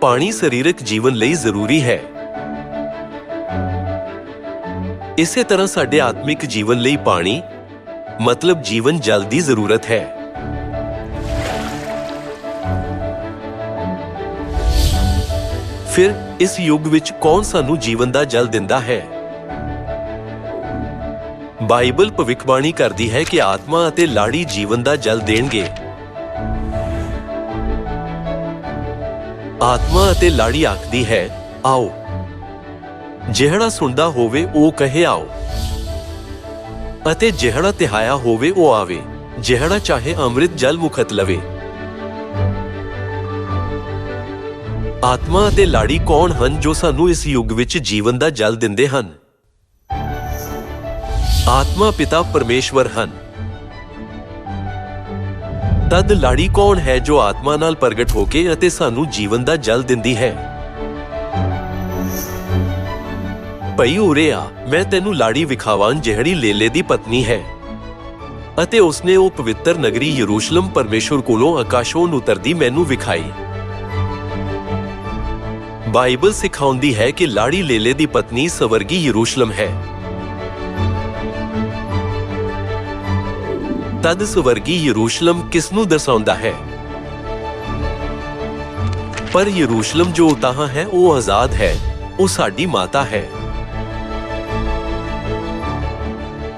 ਪਾਣੀ ਸਰੀਰਕ ਜੀਵਨ ਲਈ ਜ਼ਰੂਰੀ ਹੈ। ਇਸੇ ਤਰ੍ਹਾਂ ਸਾਡੇ ਆਤਮਿਕ ਜੀਵਨ ਲਈ ਪਾਣੀ ਮਤਲਬ ਜੀਵਨ ਜਲ ਦੀ ਜ਼ਰੂਰਤ ਹੈ। ਫਿਰ ਇਸ ਯੁੱਗ ਵਿੱਚ ਕੌਣ ਸਾਨੂੰ ਜੀਵਨ ਦਾ ਜਲ ਦਿੰਦਾ ਹੈ? ਬਾਈਬਲ ਭਵਿੱਖਬਾਣੀ ਕਰਦੀ ਹੈ ਕਿ ਆਤਮਾ ਅਤੇ ਲਾੜੀ ਜੀਵਨ ਦਾ ਜਲ ਦੇਣਗੇ। ਆਤਮਾ ਅਤੇ ਲਾੜੀ ਆਖਦੀ ਹੈ, ਆਓ। ਜਿਹੜਾ ਸੁਣਦਾ ਹੋਵੇ ਉਹ ਕਹੇ ਆਓ। ਅਤੇ ਜਿਹੜਾ ਤਿਹਾਇਆ ਹੋਵੇ ਉਹ ਆਵੇ, ਜਿਹੜਾ ਚਾਹੇ ਅੰਮ੍ਰਿਤ ਜਲ ਮੁਖਤ ਲਵੇ। ਆਤਮਾ ਅਤੇ ਲਾੜੀ ਕੌਣ ਹਨ ਜੋ ਸਾਨੂੰ ਇਸ ਯੁੱਗ ਵਿੱਚ ਜੀਵਨ ਦਾ ਜਲ ਦਿੰਦੇ ਹਨ? ਆਤਮਾ ਪਿਤਾ ਪਰਮੇਸ਼ਵਰ ਹਨ। ਤਦ ਲਾੜੀ ਕੌਣ ਹੈ ਜੋ ਆਤਮਾ ਨਾਲ ਪ੍ਰਗਟ ਹੋ ਕੇ ਅਤੇ ਸਾਨੂੰ ਜੀਵਨ ਦਾ ਜਲ ਦਿੰਦੀ ਹੈ? ਭਈ ਉਰੇ ਆ ਮੈਂ ਤੈਨੂੰ ਲਾੜੀ ਵਿਖਾਵਾਂ ਜਿਹੜੀ ਲੇਲੇ ਦੀ ਪਤਨੀ ਹੈ। ਅਤੇ ਉਸਨੇ ਉਹ ਪਵਿੱਤਰ ਨਗਰੀ ਯਰੂਸ਼ਲਮ ਪਰਮੇਸ਼ਵਰ ਕੋਲੋਂ ਆਕਾਸ਼ੋਂ ਉਤਰਦੀ ਮੈਨੂੰ ਵਿਖਾਈ। ਬਾਈਬਲ ਸਿਖਾਉਂਦੀ ਹੈ ਕਿ ਲਾੜੀ ਲੇਲੇ ਦੀ ਪਤਨੀ ਸਵਰਗੀ ਯਰੂਸ਼ਲਮ ਹੈ। ਤਦ ਸਵਰਗੀ ਯਰੂਸ਼ਲਮ ਕਿਸ ਨੂੰ ਦਰਸਾਉਂਦਾ ਹੈ? ਪਰ ਯਰੂਸ਼ਲਮ ਜੋ ਉਤਾਹਾਂ ਹੈ, ਉਹ ਆਜ਼ਾਦ ਹੈ, ਉਹ ਸਾਡੀ ਮਾਤਾ ਹੈ।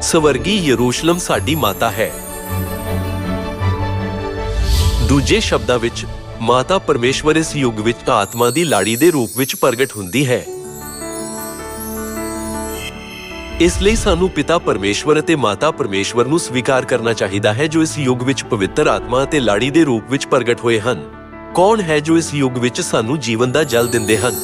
ਸਵਰਗੀ ਯਰੂਸ਼ਲਮ ਸਾਡੀ ਮਾਤਾ ਹੈ। ਦੂਜੇ ਸ਼ਬਦਾਂ ਵਿੱਚ, ਮਾਤਾ ਪਰਮੇਸ਼ਵਰ ਇਸ ਯੁੱਗ ਵਿੱਚ ਆਤਮਾ ਦੀ ਲਾੜੀ ਦੇ ਰੂਪ ਵਿੱਚ ਪ੍ਰਗਟ ਹੁੰਦੀ ਹੈ। ਇਸ ਲਈ ਸਾਨੂੰ ਪਿਤਾ ਪਰਮੇਸ਼ਵਰ ਅਤੇ ਮਾਤਾ ਪਰਮੇਸ਼ਵਰ ਨੂੰ ਸਵੀਕਾਰ ਕਰਨਾ ਚਾਹੀਦਾ ਹੈ ਜੋ ਇਸ ਯੁੱਗ ਵਿੱਚ ਪਵਿੱਤਰ ਆਤਮਾ ਅਤੇ ਲਾੜੀ ਦੇ ਰੂਪ ਵਿੱਚ ਪ੍ਰਗਟ ਹੋਏ ਹਨ। ਕੌਣ ਹੈ ਜੋ ਇਸ ਯੁੱਗ ਵਿੱਚ ਸਾਨੂੰ ਜੀਵਨ ਦਾ ਜਲ ਦਿੰਦੇ ਹਨ?